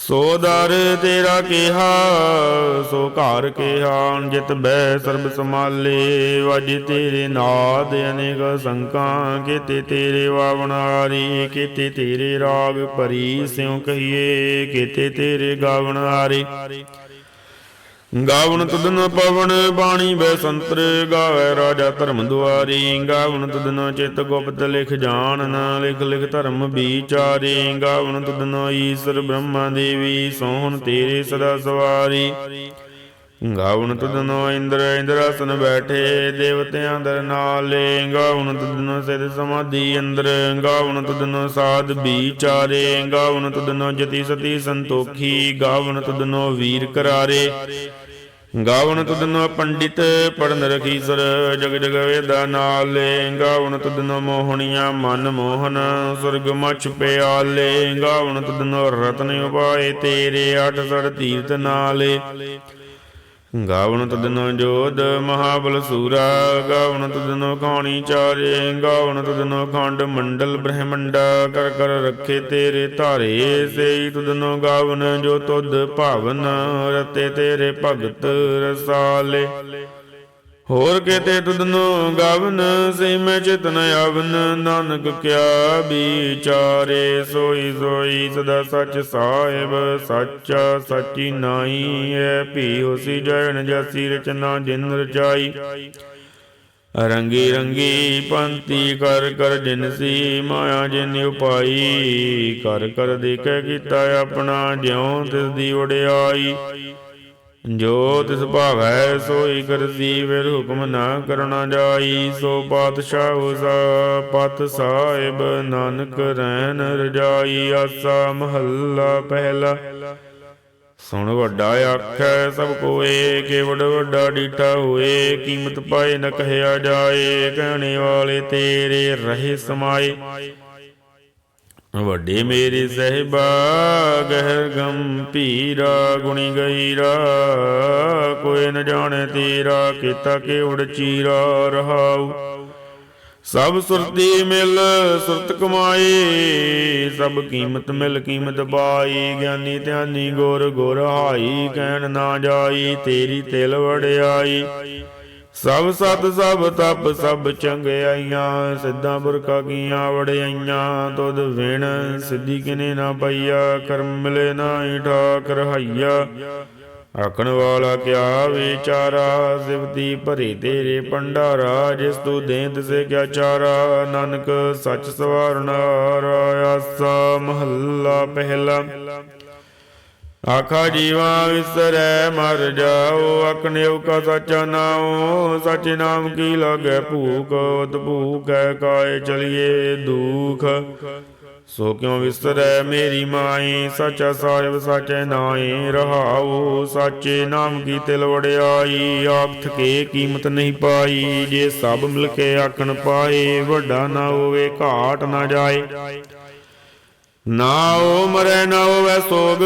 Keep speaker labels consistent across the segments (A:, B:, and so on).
A: ਸੋ ਦਰ ਤੇਰਾ ਕਿਹਾ, ਸੋ ਘਰ ਕਿਹਾ ਜਿਤ ਬੈ ਸਰਬ ਸਮਾਲੇ ਵਜ ਤੇਰੇ ਨਾਦ ਅਨੇਕ ਸੰਕਾਂ ਕਿਤੇ ਤੇਰੇ ਵਾਵਣਾਰੀ ਕਿਤੇ ਤੇਰੇ ਰਾਗ ਭਰੀ ਸਿਉ ਕਹੀਏ, ਕੀਤੇ ਤੇਰੇ ਗਾਵਣਾਰੀ ਗਾਵਣ ਤਦਨ ਪਵਨ ਬਾਣੀ ਬੈ ਸੰਤਰ ਗਾਵੇ ਰਾਜਾ ਧਰਮ ਦੁਆਰੀ। ਗਾਵਣ ਤਦਨ ਚਿਤ ਗੁਪਤ ਲਿਖ ਜਾਣ ਨਾ ਲਿਖ ਲਿਖ ਧਰਮ ਵਿਚਾਰੇ। ਗਾਵਣ ਤਦਨ ਈਸ਼ਰ ਬ੍ਰਹਮਾ ਦੇਵੀ ਸੋਹਣ ਤੇਰੇ ਸਦਾ ਸਵਾਰੀ। ਗਾਵਣ ਤੁਧਨੋ ਇੰਦਰ, ਇੰਦਰਾਸਨ ਬੈਠੇ, ਦੇਵਤਿਆਂ ਦਰ ਨਾਲੇ ਗਾਵਣ ਤੁਧਨੋ ਸਿਧ ਸਮਾਧੀ ਅੰਦਰ ਗਾਵਣ ਤੁਧਨੋ ਸਾਧ ਵਿਚਾਰੇ। ਗਾਵਣ ਤੁਧਨੋ ਜਤੀ ਸਤੀ ਸੰਤੋਖੀ ਗਾਵਣ ਤੁਧਨੋ ਵੀਰ ਕਰਾਰੇ। ਗਾਵਣ ਤੁਧਨੋ ਪੰਡਿਤ ਪੜਨ ਰਖੀਸਰ ਜਗ ਜਗ ਵੇਦਾ ਨਾਲੇ ਗਾਵਣ ਤੁਧਨੋ ਮੋਹਣੀਆਂ, ਮਨ ਮੋਹਨ, ਸੁਰਗ ਮਛ ਪਿਆਲੇ ਗਾਵਣ ਤੁਧਨੋ ਰਤਨ ਉਪਾਏ ਤੇਰੇ, ਅਠ ਸੜ ਤੀਰਤ ਨਾਲੇ ਗਾਵਣ ਤਦਨੋ ਜੋਧ ਮਹਾਬਲ ਸੂਰਾ ਗਾਵਣ ਤਦਨੋ ਕਹਾਣੀ ਚਾਰੇ ਗਾਵਣ ਤਦਨੋ ਖੰਡ ਮੰਡਲ ਬ੍ਰਹਮੰਡਾ, ਕਰ ਕਰ ਰੱਖੇ ਤੇਰੇ ਧਾਰੇ, ਸੇਈ ਤਦਨੋ ਗਾਵਨ ਜੋ ਤੁਧ ਭਾਵਨ, ਰਤੇ ਤੇਰੇ ਭਗਤ ਰਸਾਲੇ। ਹੋਰ ਕੇਤੇ ਤੁਧਨੋ ਗਾਵਨ ਸੇ ਮੈਂ ਚਿਤਨ ਆਵਨ। ਨਾਨਕ ਕਿਆ ਵਿਚਾਰੇ, ਸੋਈ ਸੋਈ ਸਦਾ ਸੱਚ ਸਾਹਿਬ, ਸੱਚਾ ਸੱਚੀ ਨਾਈ ਐ ਭੀ ਹੋਸੀ ਜੈਨ ਜਾਸੀ ਰਚਨਾ ਜਿਨ ਰਚਾਈ। ਰੰਗੀ ਰੰਗੀ ਪੰਤੀ ਕਰ ਕਰ ਜਿਨ ਸੀ, ਮਾਇਆ ਜਿਨ ਉਪਾਈ। ਕਰ ਕਰ ਦੇਖੈ ਕੀਤਾ ਆਪਣਾ, ਜਿਉ ਤਿਸ ਦੀ ਵਡਿਆਈ ਜੋ ਤਿਸ ਭਾਵੈ ਸੋਈ ਕਰਸੀ ਫਿਰ ਹੁਕਮ ਨਾ ਕਰਨਾ ਜਾਈ। ਸੋ ਪਾਤਸ਼ਾਹ ਉਸਾ ਪਤ ਸਾਹਿਬ ਨਾਨਕ ਰਹਿਣ ਰਜਾਈ। ਆਸਾ ਮਹੱਲਾ ਪਹਿਲਾ। ਸੁਣ ਵੱਡਾ ਆਖੈ, ਸਭ ਕੋਏ ਕੇਵੜ ਵੱਡਾ ਡੀਠਾ ਹੋਏ। ਕੀਮਤ ਪਾਏ ਨ ਕਹਿਆ ਜਾਏ, ਕਹਿਣੇ ਵਾਲੇ ਤੇਰੇ ਰਹੇ ਸਮਾਏ। ਵੱਡੇ ਮੇਰੇ ਸਹਿਬਾ ਗਹਿਰ ਗੰਭੀਰਾ ਗੁਣੀ ਗਈਰਾ ਕੋਈ ਨ ਜਾਣੇ ਤੇਰਾ, ਕੀਤਾ ਕਿਉੜ ਚੀਰਾ ਰਹਾਉ? ਸਭ ਸੁਰਤੀ ਮਿਲ, ਸੁਰਤ ਕਮਾਈ ਸਭ ਕੀਮਤ ਮਿਲ, ਕੀਮਤ ਪਾਈ, ਗਿਆਨੀ ਧਿਆਨੀ ਗੁਰ ਗੁਰ ਹਾਈ, ਕਹਿਣ ਨਾ ਜਾਈ, ਤੇਰੀ ਤਿਲ ਵੜਿਆਈ ਸਭ ਸਤ ਸਭ ਤਪ ਸਭ ਚੰਗਿਆਈਆਂ ਸਿੱਧਾਂ ਬੁਰਕਾ ਕੀਆਂ ਵੜਿਆਈਆਂ ਤੁਧ ਵਿਣ ਸਿੱਧੀ ਕਿਨੇ ਨਾ ਪਈਆ, ਕਰਮ ਮਿਲੇ ਨਾਹੀ ਠਾਕ ਰਹਾਈਆ। ਆਖਣ ਵਾਲਾ ਕਿਆ ਵਿਚਾਰਾ ਸਿਵਤੀ ਭਰੇ ਤੇਰੇ ਭੰਡਾਰਾ, ਜਿਸ ਤੂੰ ਦੇਂਤ ਸੇ ਕਿਆ ਚਾਰਾ, ਨਾਨਕ ਸੱਚ ਸਵਾਰਨਾ ਆਸਾ ਮਹੱਲਾ ਪਹਿਲਾ। ਆਖਾ ਜੀਵਾ ਵਿਸਰੈ, ਮਰ ਜਾਓ। ਅਕਨਿਉ ਕਾ ਸਚਾ ਨਾਉ, ਸਚ ਨਾਮ ਕੀ ਲਾਗੈ? ਭੂਖ ਉਤ ਭੂਖੈ, ਕਾਏ ਚਲੀਏ ਦੁਖ? ਸੋ ਕਿਉ ਵਿਸਰੈ ਮੇਰੀ ਮਾਈ? ਸਚਾ ਸਾਹਿਬ ਸਚੈ ਨਾਏ ਰਹਾਉ। ਸਾਚੇ ਨਾਮ ਕੀ ਤਿਲ ਵੜਿਆਈ ਆਪ ਥਕੇ ਕੀਮਤ ਨਹੀਂ ਪਾਈ। ਜੇ ਸਭ ਮਿਲ ਕੇ ਆਖਣ ਪਾਏ, ਵੱਡਾ ਨਾ ਹੋਵੇ, ਘਾਟ ਨਾ ਜਾਏ। ਨਾ ਮਰੈ ਨਾ ਹੋਵੇ ਸੋਗ,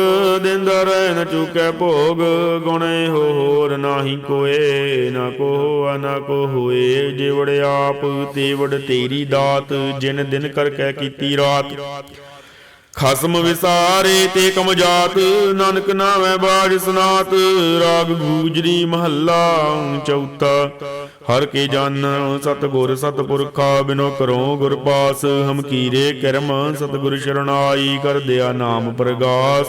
A: ਦਿੰਦ ਰਹਿ ਨ ਚੁਕੈ ਭੋਗ। ਗੁਣੇ ਹੋਰ ਨਾਹੀ ਕੋਏ, ਨਾ ਕੋ ਨਾ ਕੋ ਹੋਏ। ਜਿਵੜ ਆਪ, ਤੇਵੜ ਤੇਰੀ ਦਾਤ, ਜਿਨ ਦਿਨ ਕਰ ਕੈ ਕੀਤੀ ਰਾਤ। ਖਸਮ ਵਿਸਾਰੇ ਤੇ ਕਮ ਜਾਤ ਨਾਨਕ ਨਾਵੇਂ ਬਾਜ ਸਨਾਤ। ਰਾਗ ਗੂਜਰੀ ਮਹੱਲਾ ਚੌਥਾ। ਹਰ ਕੇ ਜਨ ਸਤਗੁਰ ਸਤਪੁਰਖਾ, ਬਿਨੋ ਕਰੋ ਗੁਰ ਪਾਸ। ਹਮ ਕੀਰੇ ਕਰਮ, ਸਤਗੁਰ ਸ਼ਰਨਾਈ ਕਰ ਦਿਆ ਨਾਮ ਪ੍ਰਗਾਸ।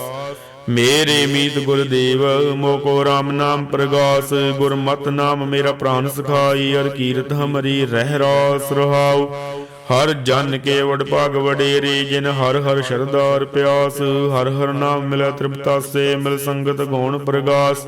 A: ਮੇਰੇ ਮੀਤ ਗੁਰਦੇਵ ਮੋਕੋ RAM ਨਾਮ ਪ੍ਰਗਾਸ। ਗੁਰਮਤਿ ਨਾਮ ਮੇਰਾ ਪ੍ਰਾਨ ਸਖਾਈ ਅਰ ਕੀਰਤ ਹਮਰੀ ਰਹਿ ਰਾਸ ਰਹਾਉ। ਹਰ ਜਨ ਕੇ ਵਡ ਭਾਗ ਵਡੇਰੇ, ਜਿਨ ਹਰ ਹਰ ਸ਼ਰਦਾਰ ਪਿਆਸ। ਹਰ ਹਰ ਨਾਮ ਮਿਲੈ ਤ੍ਰਿਪਤਾਸੇ ਮਿਲ ਸੰਗਤ ਗਉਣ ਪ੍ਰਗਾਸ।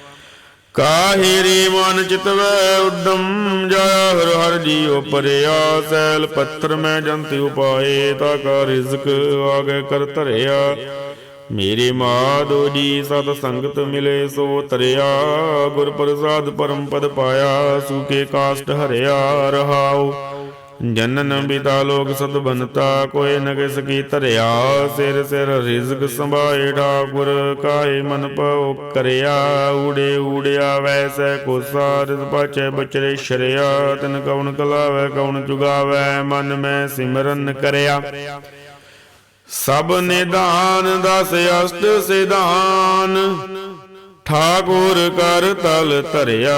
A: ਕਾਹੇ ਰੇ ਮਨ ਚਿਤਵੈ ਉਦਮ ਜਾਇਆ ਹਰ ਹਰ ਜੀਉ ਪਰਿਆ ਸੈਲ ਪੱਥਰ ਮੈਂ ਜੰਤਿ ਉਪਾਏ ਤਾ ਕਾ ਰਿਜ਼ਕ ਆਗੇ ਕਰ ਧਰਿਆ। ਮੇਰੇ ਮਾਧੋ ਜੀ ਸਤ ਸੰਗਤ ਮਿਲੇ, ਸੋ ਤਰਿਆ। ਗੁਰ ਪ੍ਰਸਾਦ ਪਰਮ ਪਦ ਪਾਇਆ, ਸੂਕੇ ਕਾਸ਼ਟ ਹਰਿਆ, ਰਹਾਉ। ਜਨਨ ਬਿਤਾ ਲੋਕ ਸਤ ਬਨਤਾ ਕੋਏ ਨ ਕੀ ਧਰਿਆ। ਸਿਰ ਸਿਰ ਰਿਜ਼ਕ ਸੰਭਾਏ ਠਾਕੁਰ ਕਾਏ ਮਨ ਪਉ ਕਰਿਆ। ਊੜੇ ਊੜਿਆ ਵੈਸੈ ਕੋਸਾ, ਰਿਸ ਪਾਚੈ ਬਚਰੇ ਸ਼ਰਿਆ। ਤਨ ਕਉਣ ਕਲਾਵੈ, ਕਉਣ ਚੁਗਾਵੈ ਮਨ ਮੈਂ ਸਿਮਰਨ ਕਰਿਆ। ਸਭ ਨਿਦਾਨ ਦਸ ਅਸ਼ਟ ਸਿਧਾਨ, ਠਾਕੁਰ ਕਰ ਤਲ ਧਰਿਆ।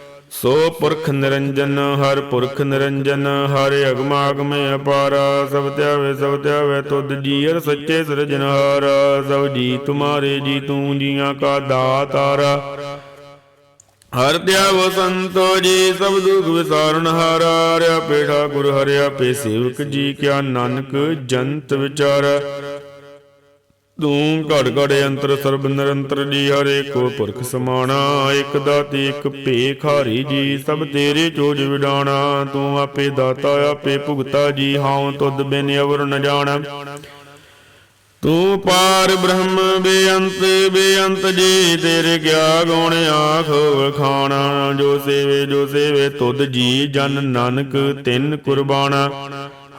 A: ਸੋ ਪੁਰਖ ਨਿਰੰਜਨ, ਹਰ ਪੁਰਖ ਨਿਰੰਜਨ, ਹਰ ਅਗਮਾ ਅਗਮੇ ਅਪਾਰਾ, ਸਭ ਧਿਆਵੇ ਸਭ ਧਿਆਵੇ ਤੁਧ ਜੀ ਅਰ ਸੱਚੇ ਸਿਰਜਨਹਾਰ ਸਭ ਜੀ ਤੁਮਾਰੇ ਜੀ ਤੂੰ ਜੀਆਂ ਕਾ ਦਾਤਾਰਾ ਹਰ ਧਿਆਵ ਸੰਤੋ ਜੀ, ਸਭ ਦੁਖ ਵਿਸਾਰਨ ਹਾਰਾ, ਰਿਆ ਪੇਠਾ ਗੁਰ ਹਰਿਆ, ਪੇ ਸੇਵਕ ਜੀ ਕਿਆ ਨਾਨਕ ਜੰਤ ਵਿਚਾਰ। ਤੂੰ ਘੜ ਘੜ ਅੰਤਰ ਸਰਬ ਨਿਰੰਤਰ ਜੀ, ਹਰੇ ਕੋ ਪੁਰਖ ਸਮਾਣਾ, ਇਕ ਦਾਤੀ, ਇਕ ਭੇਖ, ਹਾਰੀ ਜੀ, ਸਭ ਤੇਰੇ ਚੋਜ ਵਿਡਾਣਾ। ਤੂੰ ਆਪੇ ਦਾਤਾ, ਆਪੇ ਭੁਗਤਾ ਜੀ, ਹਾਉ ਤੁਧ ਬਿਨ ਅਵਰ ਨ ਜਾਣਾ। ਤੂੰ ਪਾਰ ਬ੍ਰਹਮ, ਬੇਅੰਤ ਬੇਅੰਤ ਜੀ, ਤੇਰੇ ਗਿਆ ਗੁਣ ਆਖ ਵਖਾਣਾ। ਜੋ ਸੇਵੇ ਜੋ ਸੇਵੇ ਤੁਧ ਜੀ, ਜਨ ਨਾਨਕ ਤਿੰਨ ਕੁਰਬਾਨਾ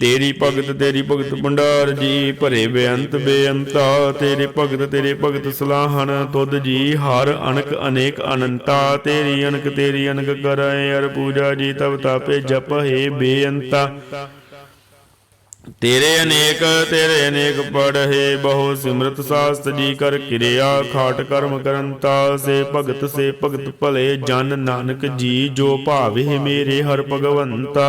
A: ਤੇਰੀ ਭਗਤ ਤੇਰੀ ਭਗਤ ਭੰਡਾਰ ਜੀ, ਭਰੇ ਬੇਅੰਤ ਬੇਅੰਤਾ। ਤੇਰੇ ਭਗਤ ਤੇਰੇ ਭਗਤ ਸਲਾਹਣ, ਤੁਧ ਜੀ ਹਰ ਅਨਕ ਅਨੇਕ ਅਨੰਤਾ। ਤੇਰੀ ਅਨਕ ਤੇਰੀ ਅਨਕ ਕਰੈ ਅਰ ਪੂਜਾ ਜੀ ਤਬ ਤਾਪੇ ਜਪ ਹੈ ਬੇਅੰਤਾ। ਤੇਰੇ ਅਨੇਕ ਤੇਰੇ ਅਨੇਕ ਪੜ੍ਹੇ, ਬਹੁ ਸਿਮਰਤ ਸਾਸਤ ਜੀ ਕਰ ਕਿਰਿਆ, ਖਾਟ ਕਰਮ ਕਰੰਤਾ। ਸੇ ਭਗਤ ਸੇ ਭਗਤ ਭਲੇ ਜਨ ਨਾਨਕ ਜੀ, ਜੋ ਭਾਵੇ ਮੇਰੇ ਹਰ ਭਗਵੰਤਾ।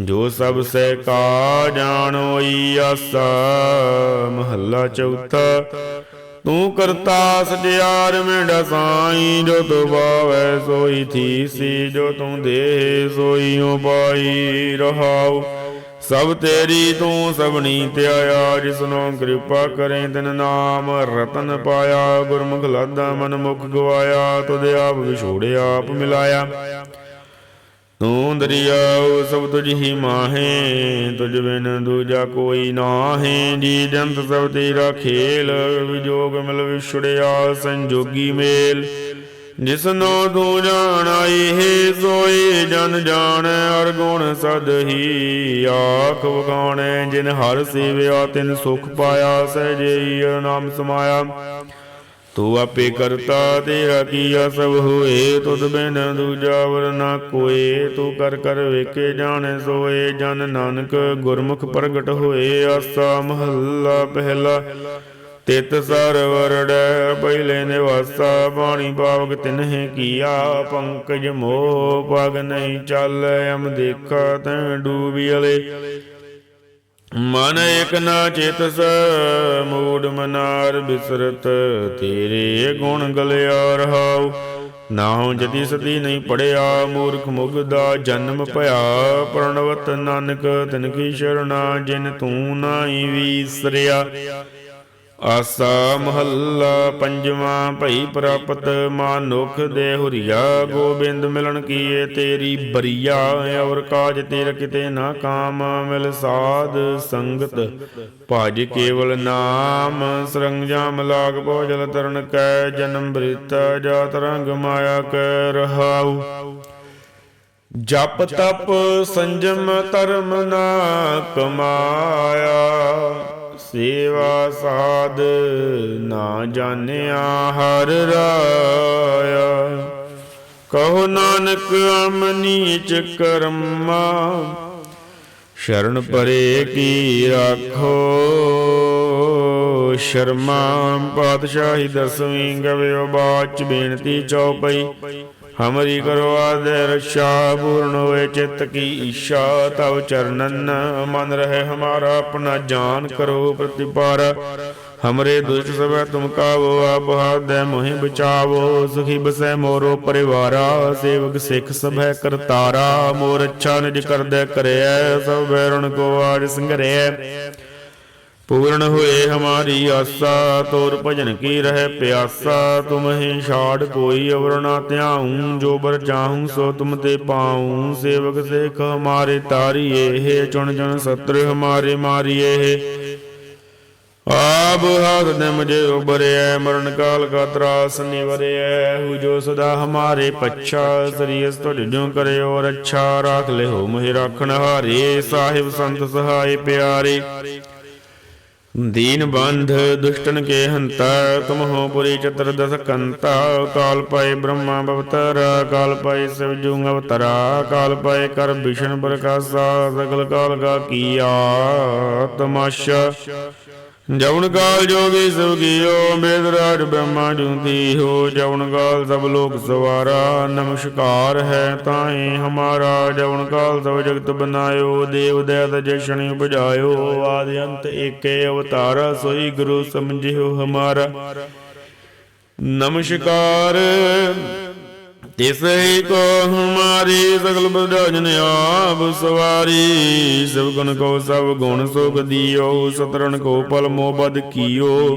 A: ਜੋ ਸਭ ਸਹਿ ਕਾ ਜਾਣੋਈ ਆਸਾ ਮਹੱਲਾ ਚੌਥਾ। ਤੂੰ ਕਰਤਾ ਸਜਿਆਰ ਮੇਡਾ ਸਾਈ, ਜੋ ਤੋ ਬਾਵੈ ਸੋਈ ਥੀ ਜੋ ਤੂੰ ਦੇ ਸੋਈ ਉਪਾਈ ਰਹਾਉ। ਸਭ ਤੇਰੀ ਤੂੰ ਸਭਨੀ ਧਿਆਇਆ, ਜਿਸਨੋਂ ਕਿਰਪਾ ਕਰੇ ਤਿਨ ਨਾਮ, ਰਤਨ ਪਾਇਆ, ਗੁਰਮੁਖ ਲਾਦਾ ਮਨ ਮੁਖ ਗਵਾਇਆ, ਤੁਧ ਆਪ ਵਿਛੋੜਿਆ ਆਪ ਮਿਲਾਇਆ। ਤੂੰ ਦਰਿਆਉ ਸਭ ਤੁਝ ਹੀ ਮਾਹੇ, ਤੁਝ ਬਿਨ ਦੂਜਾ ਕੋਈ ਨਾਹੀ। ਜੀ ਜੰਤ ਸਭ ਤੇਰਾ ਖੇਲ, ਵਿਜੋਗ ਮਿਲ ਵਿਛੜਿਆ ਸੰਜੋਗੀ ਮੇਲ। ਜਿਸਨੋ ਤੂੰ ਜਾਣਾਈ ਹੈ ਸੋਏ, ਜਨ ਜਾਣ ਅਰ ਗੁਣ ਸਦ ਹੀ ਆਖ ਵਗਾਣੈ ਜਿਨ ਹਰ ਸੇਵਿਆ ਤਿਨ ਸੁਖ ਪਾਇਆ ਸਹਿਜਈ ਨਾਮ ਸਮਾਇਆ। ਤੂੰ ਆਪੇ ਕਰਤਾ ਤੇਰਾ ਕੀਆ ਸਭ ਹੋਏ, ਤੁਧ ਬਿਨ ਦੂਜਾ ਵਰ ਨਾ ਕੋਏ। ਤੂੰ ਕਰ ਕਰ ਵੇਖੇ ਜਾਣੇ ਸੋਏ, ਜਨ ਨਾਨਕ ਗੁਰਮੁਖ ਪ੍ਰਗਟ ਹੋਏ। ਆਸਾ ਮਹੱਲਾ ਪਹਿਲਾ, ਤਿਤ ਸਰਵਰੜੈ ਪਹਿਲੇ ਨਿਵਾਸਾ, ਬਾਣੀ ਪਾਵਕ ਤਿਨਹਿ ਕੀਆ। ਪੰਕਜ ਮੋਹ ਪਗ ਨਹੀਂ ਚੱਲ ਅਮ ਦੇਖਾ ਤੈ ਡੂਬਿਲੇ ਮਨ ਇਕ ਨਾ ਚੇਤਸ ਮੂਡ ਮਨਾਰ ਬਿਸਰਤ, ਤੇਰੇ ਗੁਣ ਗਲਿਆ ਰਹਾਉ ਨਾਉ ਜਦੀ ਸਦੀ ਨਹੀਂ ਪੜਿਆ, ਮੂਰਖ ਮੁਗਦਾ ਜਨਮ ਭਇਆ। ਪ੍ਰਣਵਤ ਨਾਨਕ, ਤਿਨ ਕੀ ਸ਼ਰਣਾ, ਜਿਨ ਤੂੰ ਨਾਹੀ ਵੀਸਰਿਆ। ਆਸਾ ਮਹੱਲਾ ਪੰਜਵਾਂ ਭਈ ਪ੍ਰਾਪਤ ਮਾਨੁਖ ਦੇ ਹੁਰੀਆ, ਗੋਬਿੰਦ ਮਿਲਣ ਕੀਏ ਤੇਰੀ ਬਰੀਆ, ਔਰ ਕਾਜ ਤੇਰ ਕਿਤੇ ਨਾ ਕਾਮ ਮਿਲ ਸਾਧ ਸੰਗਤ। ਭਜ ਕੇਵਲ ਨਾਮ ਸਰੰਜਾਮ ਲਾਗ ਭੋਜਲ ਤਰਨ ਕੈ, ਜਨਮ ਬ੍ਰਿਤ ਜਾਤ ਰੰਗ ਮਾਇਆ ਕੈ ਰਹਾਉ। ਜਪ ਤਪ ਸੰਜਮ ਧਰਮ ਨਾ ਕਮਾਇਆ। ਸੇਵਾ ਸਾਧ ਨਾ ਜਾਣਿਆ ਹਰ ਰਾਇਆ। ਕਹੋ ਨਾਨਕ ਅਮ ਨੀਚ ਕਰਮਾ, ਸ਼ਰਨ ਪਰੇ ਕੀ ਰਾਖੋ। ਸ਼ਰਮਾ ਪਾਤਸ਼ਾਹੀ ਦਸਵੀਂ ਗਵਿਓ ਬਾਚ ਬੇਨਤੀ ਚਉਪਈ। ਹਮਰੀ ਕਰੋ ਆਦੇ ਰਛਾ, ਪੂਰਨ ਹੋਏ ਚਿੱਤ ਕੀ ਈਸ਼ਾ, ਤਵ ਚਰਨਨ ਮਨ ਰਹੇ ਹਮਾਰਾ, ਆਪਣਾ ਜਾਨ ਕਰੋ ਪ੍ਰਤਿਪਾਰ। ਹਮਰੇ ਦੁਸ਼ਟ ਸਭੈ ਤੁਮ ਕਾਵੋ, ਆਪ ਹਾਦੈ ਮੋਹਿ ਬਚਾਵੋ, ਸੁਖੀ ਬਸੈ ਮੋਰੋ ਪਰਿਵਾਰਾ, ਸੇਵਕ ਸਿੱਖ ਸਭੈ ਕਰਤਾਰਾ। ਮੋਰ ਅੱਛਾ ਨਿਜ ਕਰਦੈ ਕਰਿਐ ਸਭ ਬੈਰਣ ਕੋ ਆਜ ਸੰਘਰਿਐ ਪੂਰਨ ਹੋਏ ਹਮਾਰੀ ਆਸਾ, ਤੋਰ ਭਜਨ ਕੀ ਰਹਿ ਪਿਆਸਾ ਤੁਮਹਿ ਛਾੜ ਕੋਈ ਅਵਰ ਨਾ ਧਿਆਉ, ਜੋ ਬਰ ਚਾਹੂੰ ਸੋ ਤੁਮ ਤੇ ਪਾਉ। ਸੇਵਕ ਸੇਖ ਹਮਾਰੇ ਤਾਰੀਏ ਚੁਣ ਚੁਣ ਸਤਰ ਹਮਾਰੇ ਮਾਰੀਏ। ਆਬ ਹਾਥ ਦੇ ਮੁਝੇ ਉਬਰਿਐ, ਮਰਨ ਕਾਲ ਕਾ ਤਰਾਸ ਨਿਵਰਿਐ। ਹੂ ਜੋ ਸਦਾ ਹਮਾਰੇ ਪੱਛਾ ਸਰੀਸ ਤੁਝ ਜੋ ਕਰਿਓ ਰੱਛਾ ਰਾਖ ਲਿਓ ਮਹਿ ਰਾਖਣ ਹਾਰੇ। ਸਾਹਿਬ ਸੰਤ ਸਹਾਈ ਪਿਆਰੇ। ਦੀਨ ਬੰਧ ਦੁਸ਼ਟਨ ਕੇ ਹੰਤਾ ਤੁਮ ਹੋ ਪੁਰੀ ਚਤਰ ਦਸ ਕੰਤਾ, ਕਾਲ ਪਾਏ ਬ੍ਰਹਮਾ ਬਵਤਰ ਕਾਲ ਪਾਏ ਸਿਵ ਜੂੰਗ ਅਵਤਰਾ, ਕਾਲ ਪਾਏ ਕਰ ਵਿਸ਼ਨ ਪ੍ਰਕਾਸ਼ਾ, ਸਗਲ ਕਾਲ ਕਾ ਕੀਆ, ਤਮਾਸ਼ਾ। ਜਵਨ ਕਾਲ ਜੋਗੀ ਸਭ ਕੀਓ ਬ੍ਰਹਮਾ ਜੁੰਤੀ ਹੋ। ਜਵਨ ਕਾਲ ਸਭ ਲੋਕ ਸਵਾਰਾ, ਨਮਸਕਾਰ ਹੈ ਤਾਏ ਹਮਾਰਾ। ਜਵਨ ਕਾਲ ਸਭ ਜਗਤ ਬਨਾਇਓ, ਦੇਵ ਦਇਤ ਜਸ਼ਣੀ ਉਪਜਾਇਓ। ਆਦਿ ਅੰਤ ਏਕੇ ਅਵਤਾਰਾ, ਸੋਈ ਗੁਰੂ ਸਮਝਿਓ ਹਮਾਰਾ। ਨਮਸਕਾਰ। ਤਿਸਹਿ ਕੋ ਹਮਾਰੀ ਸਗਲ ਬਦਜਨ ਆਪ ਸਵਾਰੀ। ਸਭ ਗੁਣ ਕੋ ਸਭ ਗੁਣ ਸੁਖ ਦਿਓ ਸਤਰਨ ਕੋ ਪਲ ਮੋ ਬਦ ਕੀਓ।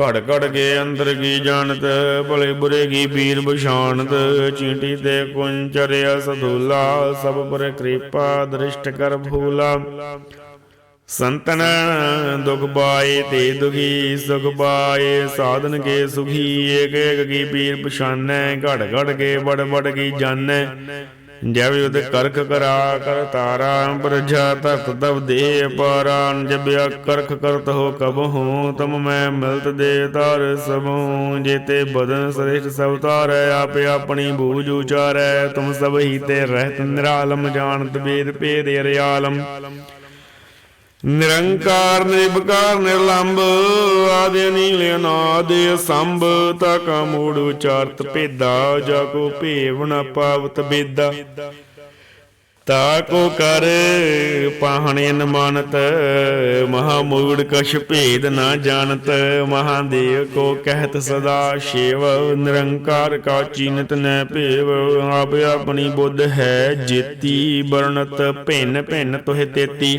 A: ਘੜ ਘੜ ਕੇ ਅੰਦਰ ਕੀ ਜਾਣਤ, ਭਲੇ ਬੁਰੇ ਕੀ ਪੀਰ ਬਸ਼ਾਨਤ ਚੀਂਟੀ ਤੇ ਕੁੰਚਰਿਆ ਸਦੂਲਾ, ਸਭ ਪਰ ਕਿਰਪਾ ਦ੍ਰਿਸ਼ਟ ਕਰ ਭੂਲਾ। ਸੰਤਨ ਦੁਖ ਪਾਏ ਤੇ ਦੁਖੀ, ਸੁਖ ਪਾਏ, ਸਾਧਨ ਕੇ ਸੁਖੀ ਏਕ ਏਕ ਕੀ ਪੀਰ ਪਛਾਨੈ ਘੜ ਘੜ ਕੇ ਬੜ ਬੜ ਕੀ ਜਾਣੈ ਜਬ ਯੁਧ ਕਰਖ ਕਰਾ, ਕਰ ਤਾਰਾ, ਪ੍ਰਜਾ ਤਤ ਤਬ ਦੇ ਪਾਰਾਨ ਜਬਿਆ ਕਰਖ ਕਰਤ ਹੋ ਕਬ ਹੂੰ, ਤਮ ਮੈਂ ਮਿਲਤ ਦੇ ਤਾਰ ਸਭੂ। ਜੇਤੇ ਬਦਨ ਸ੍ਰੇਸ਼ਟ ਸਭ ਤਾਰੈ ਆਪੇ ਆਪਣੀ ਬੂਝ ਉਚਾਰੈ। ਤੁਮ ਸਭ ਹੀ ਤੇ ਰਹਿਤ ਨਿਰਾਲਮ, ਜਾਣਤ ਵੇਦ ਭੇਦ ਅਰਿਆਲਮ। ਨਿਰੰਕਾਰ ਨਿਰਭਕਾਰ ਨਿਰਲੰਭ ਆਦਿ ਨੀਲ ਅਨਾਦ ਸੰਭ ਤਾ ਕਾ ਮੂੜ ਉਚਾਰਤ ਭੇਦਾ, ਜਾ ਕੋ ਭੇਵ ਨ ਪਾਵਤ ਬੇਦਾ। ਤਾ ਕੋ ਕਰ ਪਾਹਣੇ ਨ ਮਾਨਤ, ਮਹਾ ਮੂੜ ਕਛ ਭੇਦ ਨਾ ਜਾਣਤ ਮਹਾਦੇਵ ਕੋ ਕਹਿਤ ਸਦਾ ਸ਼ੇਵ, ਨਿਰੰਕਾਰ ਕਾ ਚੀਨਤ ਨੈ ਭੇਵ, ਆਪ ਆਪਣੀ ਬੁੱਧ ਹੈ ਜੇਤੀ, ਵਰਣਤ ਭਿੰਨ ਭਿੰਨ ਤੋਹਿ ਤੇਤੀ।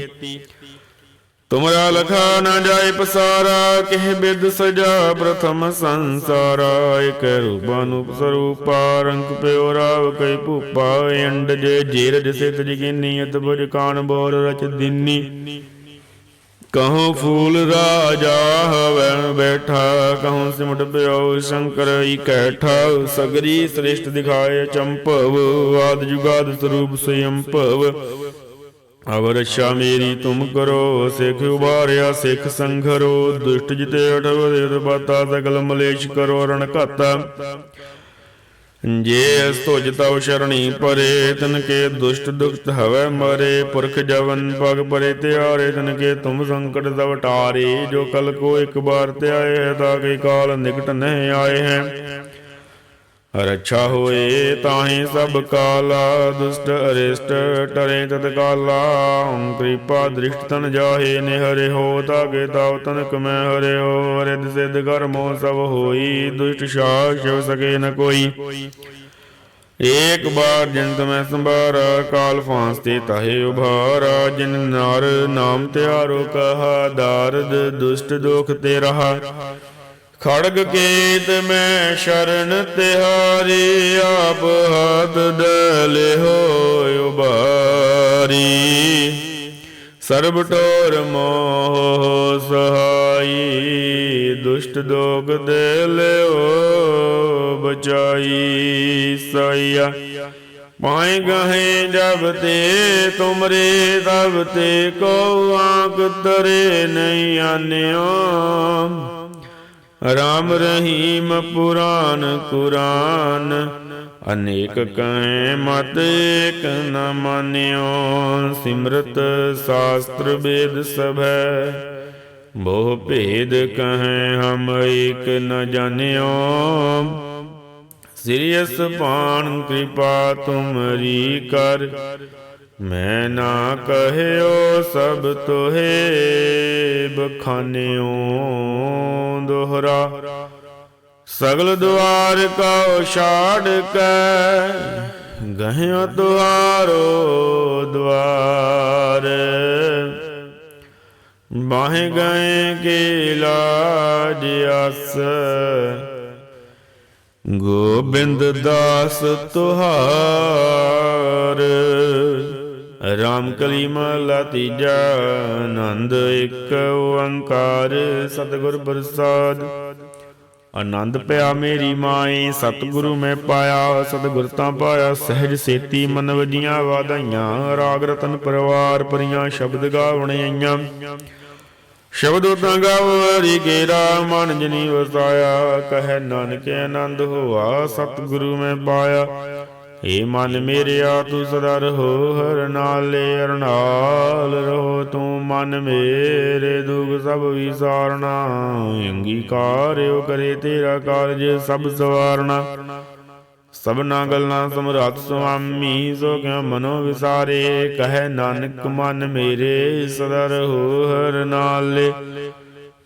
A: ਤੁਮਰਾ ਲਖਾ ਨਾ ਜਾਏ ਪਸਾਰਾ, ਕਿਹ ਬਿਦ ਸਜਾ ਪ੍ਰਥਮ ਸੰਸਾਰਾ। ਇਕ ਰੂਪਾਨੂਪ ਸਰੂਪਾ, ਰੰਗ ਪਿਓ ਰਾਵ ਕਈ ਭੂਪਾ, ਅੰਡ ਜੇ ਜੀਰਜ ਸਿਤ ਜਗਿਨੀ ਅਤਬੁਜ ਕਾਨ ਬੋਰ ਰਚ ਦਿਨੀ। ਕਹੋ ਫੂਲ ਰਾਜਾ ਹਵੈ ਬੈਠਾ, ਕਹੋ ਸਿਮਟ ਪਿਓ ਸ਼ੰਕਰ ਈ ਸਗਰੀ ਸ੍ਰੇਸ਼ਟ ਦਿਖਾਏ ਚੰਪਵ, ਆਦ ਜੁਗਾਦ ਸਰੂਪ ਸਯੰਪਵ ਅਵਰ ਰਛਾ ਮੇਰੀ ਤੁਮ ਕਰੋ, ਸਿੱਖ ਉਬਾਰਿਆ ਸਿੱਖ ਸੰਘਰੋ, ਦੁਸ਼ਟ ਜਿਤੇ ਅਠਵ ਦੇ ਬਾਤਾ ਸਗਲ ਮਲੇਸ਼ ਕਰੋ ਰਣ ਘਾਤਾ। ਜੇ ਅਸ ਤੁਜ ਤਉ ਸ਼ਰਣੀ ਪਰੇ, ਤਨ ਕੇ ਦੁਸ਼ਟ ਦੁਖਤ ਹਵੈ ਮਰੇ, ਪੁਰਖ ਜਵਨ ਪਗ ਪਰੇ ਤਿਆਰੇ, ਤਨ ਕੇ ਤੁਮ ਸੰਕਟ ਦਵ ਟਾਰੇ, ਜੋ ਕਲ ਕੋ ਇੱਕ ਬਾਰ ਤੇ ਹੈ, ਤਾਂ ਕੇ ਕਾਲ ਨਿਕਟ ਨਹੀਂ ਆਏ ਹੈ। ਰੱਛਾ ਹੋਏ ਤਾਹੀ ਸਭ ਕਾਲਾ, ਦੁਸ਼ਟ ਅਰਿਸ਼ਟ ਟਰੇ ਤਤ ਕਾਲਾ। ਓਮ ਕਿਰਪਾ ਦ੍ਰਿਸ਼ਟ ਤਨ ਜਾਹੇ ਨੇ ਹਰੇ ਹੋ ਤਾਗੇ ਤਾਵ ਤਨ ਕਮੈ ਹਰੇ ਹੋ ਰਿਦ ਸਿਧ ਕਰਮੋ ਸਭ ਹੋਈ, ਦੁਸ਼ਟ ਸ਼ਾਸ ਸ਼ਿਵ ਸਕੇ ਨ ਕੋਈ। ਏਕ ਬਾਰ ਜਿਨ ਤਮੈ ਸੰਭਾਰਾ, ਕਾਲ ਫਾਂਸ ਤੇ ਤਾਹੇ ਉਭਾਰਾ। ਜਿਨ ਨਰ ਨਾਮ ਤਿਆਰੋ ਕਹਾ, ਦਾਰਦ ਦੁਸ਼ਟ ਦੁਖ ਤੇ ਰਹਾ। ਖੜਗ ਕੇਤ ਮੈਂ ਸ਼ਰਨ ਤਿਹਾਰੀ, ਆਪ ਹੱਥ ਡਲੇ ਹੋਇ ਉਬਾਰੀ ਸਰਬ ਟੋਰ ਮੋਹ ਸਹਾਈ, ਦੁਸ਼ਟ ਦੋਗ ਦੇ ਲਿਓ ਬਚਾਈ, ਸਈਆ। ਪਾਏ ਗਹੇ ਜਬ ਤੇ ਤੁਮਰੇ, ਤਬ ਤੇ ਕੋ ਆਂਕ ਤਰੇ ਨਹੀਂ ਆਨਿਓ। ਰਾਮ ਰਹੀਮ ਪੁਰਾਨ ਕੁਰਾਨ, ਅਨੇਕ ਕਹੇ ਮਤ ਏਕ ਨ ਮਾਨਿਓ, ਸਿਮਰਤ ਸ਼ਾਸਤਰ ਵੇਦ ਸਭੈ। ਬਹੁ ਭੇਦ ਕਹੇ ਹਮ ਏਕ ਨ ਜਾਣਿਓ ਸਿਰਿਯਸ ਪਾਣ ਕਿਰਪਾ ਤੁਮਰੀ ਕਰ। ਮੈਂ ਨਾ ਕਹਿਓ ਸਭ ਤੋਹੇ, ਬਖਾਨਿਓ ਦੋਹਰਾ। ਸਗਲ ਦੁਆਰ ਕਉ ਛਾੜ ਕੇ, ਗਹਿਓ ਦੁਆਰੋ ਦੁਆਰ। ਬਾਹੇ ਗਏ ਕੇ ਲਾਜ ਅਸ ਗੋਬਿੰਦ ਦਾਸ ਤੁਹਾਰ। ਰਾਮ ਕਲੀ ਮਹਲਾ ਤੀਜਾ, ਆਨੰਦ ਇੱਕ ਓੰਕਾਰ, ਸਤਿਗੁਰ ਪ੍ਰਸਾਦ। ਆਨੰਦ ਪਿਆ ਮੇਰੀ ਮਾਈ, ਸਤਿਗੁਰੂ ਮੈਂ ਪਾਇਆ, ਸਤਿਗੁਰ ਤਾਂ ਪਾਇਆ, ਸਹਿਜ ਸੇਤੀ ਮਨ ਵਜੀਆਂ ਵਾਧਾਈਆਂ। ਰਾਗ ਰਤਨ ਪਰਵਾਰ ਪਰੀਆਂ ਸ਼ਬਦ ਗਾਵਣ ਆਈਆਂ। ਸ਼ਬਦ ਤਾਂ ਗਾਵਰੀ ਗੇਰਾ ਮਨ ਜਨੀ ਵਸਾਇਆ। ਕਹੈ ਨਾਨਕ ਆਨੰਦ ਹੋਆ, ਸਤਿਗੁਰੂ ਮੈਂ ਪਾਇਆ। ਏ ਮਨ ਮੇਰਿਆ ਤੂੰ ਸਦਾ ਰਹੋ ਹਰ ਨਾਲੇ ਅਰਨਾਲ ਰਹੋ। ਤੂੰ ਮਨ ਮੇਰੇ ਦੁਖ ਸਭ ਵਿਸਾਰਨਾ ਅੰਗੀਕਾਰਿਓ ਕਰੇ ਤੇਰਾ ਕਾਰਜ ਸਭ ਸਵਾਰਨਾ। ਸਭਨਾ ਗੱਲਾਂ ਸਮਰਾਤ ਸੁਆਮੀ, ਸੋ ਕਿਉ ਮਨੋ ਵਿਸਾਰੇ? ਕਹੈ ਨਾਨਕ ਮਨ ਮੇਰੇ ਸਦਾ ਰਹੋ ਹਰ ਨਾਲੇ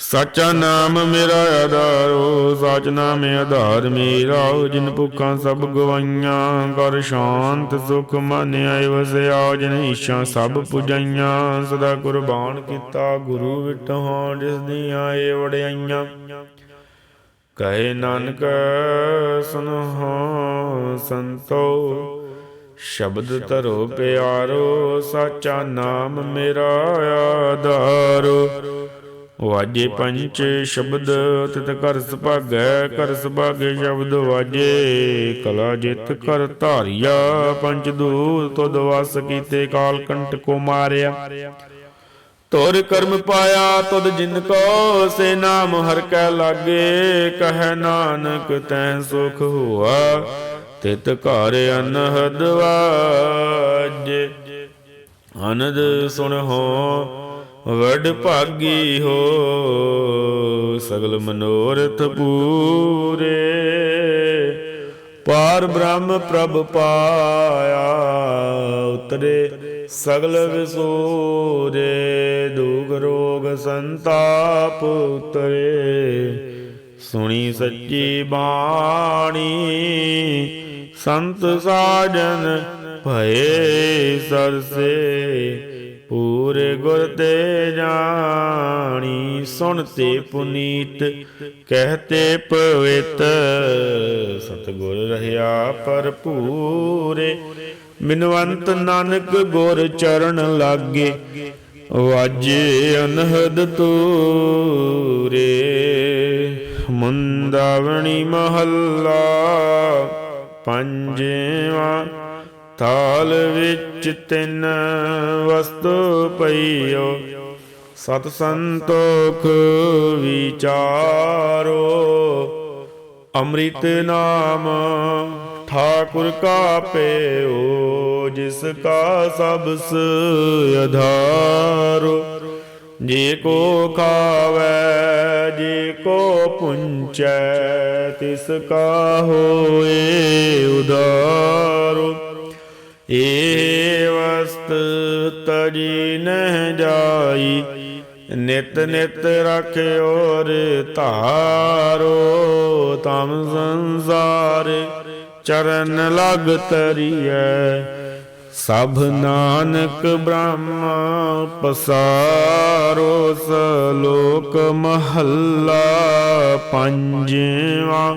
A: ਸਾਚਾ ਨਾਮ ਮੇਰਾ ਆਧਾਰੋ, ਸਾਚ ਨਾਮ ਆਧਾਰ ਮੇਰਾ। ਜਿਨ ਭੁੱਖਾਂ ਸਭ ਗਵਾਈਆਂ ਕਰ ਸ਼ਾਂਤ ਸੁਖ ਮਨ ਆਏ ਵਸਿਆ। ਜਿਨ ਈਸ਼ਾ ਸਭ ਪੁਜਾਈਆਂ, ਸਦਾ ਕੁਰਬਾਨ ਕੀਤਾ ਗੁਰੂ ਵਿਟਹਾਂ ਜਿਸ ਦੀਆਂ ਏ ਵੜਾਈਆਂ ਕਹੇ ਨਾਨਕ ਸੁਨੋ ਸੰਤੋ, ਸ਼ਬਦ ਧਰੋ ਪਿਆਰੋ, ਸਾਚਾ ਨਾਮ ਮੇਰਾ ਆਧਾਰੋ। ਵਾਜੇ ਪੰਚ ਸ਼ਬਦ ਤਿਤ ਕਰ ਸੁਭਾਗੈ, ਕਰ ਸੁਭਾਗੇ ਸ਼ਬਦ ਵਾਜੇ। ਕਲਾ ਜਿਤ ਕਰ ਧਾਰਿਆ ਪੰਚ ਦੂਤ ਤੁਧ ਵਸ ਕੀਤੇ ਕਾਲ ਕੰਟ ਕੋ ਮਾਰਿਆ। ਤੋਰ ਕਰਮ ਪਾਇਆ ਤੁਧ ਜਿਨ ਕੋ, ਸੇ ਨਾਮ ਹਰ ਕੈ ਲਾਗੇ। ਕਹੈ ਨਾਨਕ ਤੈ ਸੁਖ ਹੋਆ, ਤਿਤ ਘਰ ਅਨਹਦ ਵਾਜੇ। ਅਨੰਦ ਸੁਣ ਹੋ ਵਡ ਭਾਗੀ ਹੋ, ਸਗਲ ਮਨੋਰਥ ਪੂਰੇ। ਪਾਰ ਬ੍ਰਹਮ ਪ੍ਰਭ ਪਾਇਆ, ਉਤਰੇ ਸਗਲ ਵਿਸੂਰੇ। ਦੁਖ ਰੋਗ ਸੰਤਾਪ ਉਤਰੇ, ਸੁਣੀ ਸੱਚੀ ਬਾਣੀ। ਸੰਤ ਸਾਜਨ ਭਏ ਸਰਸੇ ਪੂਰੇ ਗੁਰ ਤੇ ਜਾਣੀ, ਸੁਣ ਤੇ ਪੁਨੀਤ ਕਹਤੇ ਪਵਿੱਤ। ਸਤਿਗੁਰ ਰਹਿਆ ਭਰਪੂਰੇ, ਮਿਨਵੰਤ ਨਾਨਕ ਗੁਰ ਚਰਨ ਲਾਗੇ, ਵਾਜੇ ਅਨਹਦ ਤੂਰੇ। ਮੁੰਦਾਵਣੀ ਮਹੱਲਾ, ਪੰਜਵਾ ਥਾਲ ਵਿੱਚ ਤਿੰਨ ਵਸਤੂ ਪਈਓ। ਸਤ ਸੰਤੋਖ ਵਿਚਾਰੋ। ਅੰਮ੍ਰਿਤ ਨਾਮ ਠਾਕੁਰ ਕਾ ਪੇਓ, ਜਿਸ ਕਾ ਸਬਸ ਅਧਾਰੋ। ਜੇ ਕੋ ਖਾਵੈ, ਜੇ ਕੋ ਪੁੰਚੈ, ਤਿਸ ਕਾ ਹੋਏ ਉਦਾਰੋ। ਤਜੀ ਨਹਿ ਜਾਈ, ਨਿਤ ਨਿਤ ਰਖਿਓਰ ਧਾਰੋ, ਤਮ ਸੰਸਾਰ ਚਰਨ ਲਗ ਤਰੀਐ। ਸਭ ਨਾਨਕ ਬ੍ਰਹਮ ਪਸਾਰੋ, ਸਲੋਕ ਮਹੱਲਾ ਪੰਜਵਾ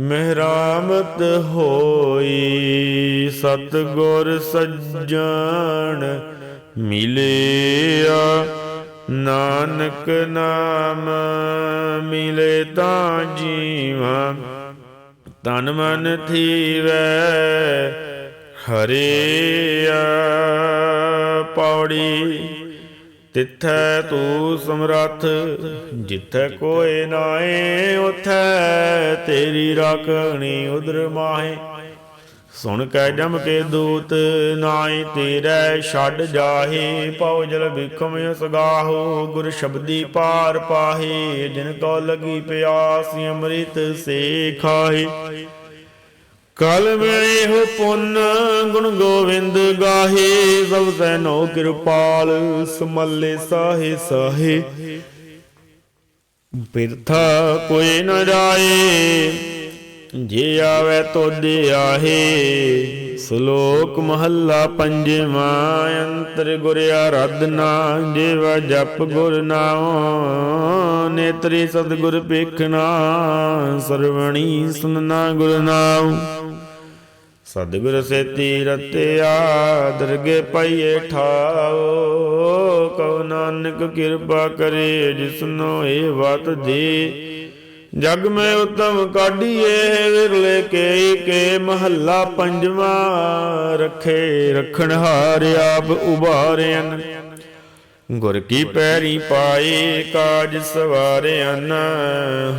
A: ਮਹਿਰਾਮਤ ਹੋਈ, ਸਤਗੁਰ ਸੱਜਣ ਮਿਲਿਆ, ਨਾਨਕ ਨਾਮ ਮਿਲੇ ਤਾਂ ਜੀਵਾ। ਤਨ ਮਨ ਥੀਵੈ ਹਰਿਆ, ਪੌੜੀ ਤਿੱਥੈ ਤੂੰ ਸਮਰੱਥ, ਜਿੱਥੈ ਕੋਏ ਨਾਏ ਉਥੈ ਤੇਰੀ ਰਾਖਣੀ ਉਦਰ ਮਾਹੇ। ਸੁਣ ਕੈ ਜਮ ਕੇ ਦੂਤ ਨਾਈ ਤੇਰੇ ਛੱਡ ਜਾਹੇ, ਪਉ ਜਲ ਵਿਖਮ ਸਗਾਹੋ ਗੁਰ ਸ਼ਬਦੀ ਪਾਰ ਪਾਹੇ, ਜਿਨ ਕੋ ਲਗੀ ਪਿਆਸ, ਅੰਮ੍ਰਿਤ ਸੇ ਖਾਹੇ। ਕਲ ਮੈਂ ਇਹੋ ਪੁੰਨ ਗੁਣ ਗੋਵਿੰਦ ਗਾਹੇ, ਸਭ ਸੈਨੋ ਕਿਰਪਾਲ ਸਮੱਲੇ ਸਾਹੇ ਸਾਹੇ। ਬਿਰਥਾ ਕੋਈ ਨ ਜਾਏ, ਜੇ ਆਵੇ ਤੋਦੇ ਆਹੇ ਸ਼ਲੋਕ ਮਹੱਲਾ ਪੰਜਵਾਂ, ਅੰਤਰ ਗੁਰ ਆਰਾਧਨਾ, ਜੀਵਾ ਜਪ ਗੁਰ ਨਾਮ ਨੇਤਰੀ ਸਤਿਗੁਰ ਪੇਖਣਾ ਸਰਵਣੀ ਸੁਨਣਾ ਗੁਰ ਨਾਮ ਸਤਿਗੁਰ ਸੇਤੀ ਰਤਿਆ ਦਰਗੇ ਪਾਈਏ ਠਾਓ, ਕਉ ਨਾਨਕ ਕਿਰਪਾ ਕਰੇ ਜਿਸਨੋ ਇਹ ਵਤ ਦੇ। ਜਗ ਮੈਂ ਉਤਮ ਕਾਢੀਏ ਵਿਰਲੇ ਕੇ ਕੇ ਮਹੱਲਾ ਪੰਜਵਾ, ਰਖੇ ਰਖਣ ਹਾਰ ਆਪ ਉਭਾਰਿਆਨ ਗੁਰ ਕੀ ਪੈਰੀ ਪਾਏ ਕਾਜ ਸਵਾਰਿਆਨ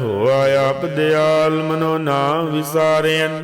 A: ਹੋਆ ਆਪ ਦਿਆਲ ਮਨੋ ਨਾ ਵਿਸਾਰਿਆਨ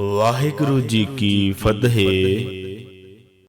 A: ਵਾਹਿਗੁਰੂ ਜੀ ਕੀ ਫਤਿਹ।